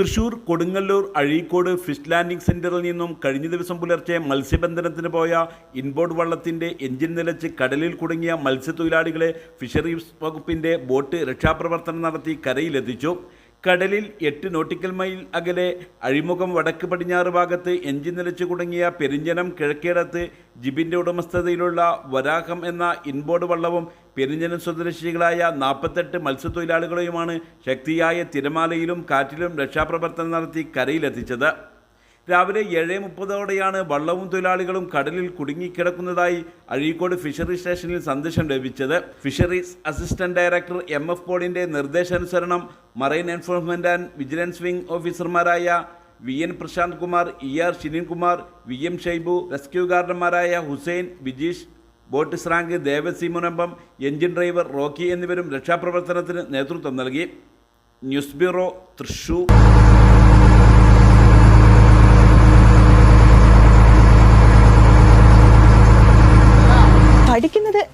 Thrissur Kodungallur Azhikode fish landing സെന്ററിൽ നിന്നും കഴിഞ്ഞ ദിവസം പുലർച്ചെ മത്സ്യബന്ധനത്തിന് പോയ ഇൻബോർഡ് വള്ളത്തിന്റെ എഞ്ചിൻ നിലച്ച് കടലിൽ കുടുങ്ങിയ മത്സ്യത്തൊഴിലാളികളെ ഫിഷറീസ് വകുപ്പിന്റെ ബോട്ട് രക്ഷാപ്രവർത്തനം നടത്തി കരയിലെത്തിച്ചു. കടലിൽ എട്ട് നോട്ടിക്കൽ മൈൽ അകലെ അഴിമുഖം വടക്ക് പടിഞ്ഞാറ് ഭാഗത്ത് എഞ്ചിൻ നിലച്ചു കുടുങ്ങിയ പെരിഞ്ചനം കിഴക്കേടത്ത് ജിബിന്റെ ഉടമസ്ഥതയിലുള്ള വരാഹം എന്ന ഇൻബോർഡ് വള്ളവും പെരിഞ്ചനം സ്വദേശികളായ നാൽപ്പത്തെട്ട് മത്സ്യത്തൊഴിലാളികളെയുമാണ് ശക്തിയായ തിരമാലയിലും കാറ്റിലും രക്ഷാപ്രവർത്തനം നടത്തി കരയിലെത്തിച്ചത്. രാവിലെ ഏഴ് മുപ്പതോടെയാണ് വള്ളവും തൊഴിലാളികളും കടലിൽ കുടുങ്ങിക്കിടക്കുന്നതായി അഴീക്കോട് ഫിഷറി സ്റ്റേഷനിൽ സന്ദേശം ലഭിച്ചത്. Fisheries assistant director M F പോളിന്റെ നിർദ്ദേശാനുസരണം marine enforcement and vigilance wing ഓഫീസർമാരായ V N Prasanth Kumar E R Shinin Kumar V M Shaibu rescue ഗാർഡന്മാരായ Hussain Vijeesh boat സ്രാങ്ക് Devasi Munambam engine driver Rocky എന്നിവരും രക്ഷാപ്രവർത്തനത്തിന് നേതൃത്വം നൽകി. News bureau Thrissur.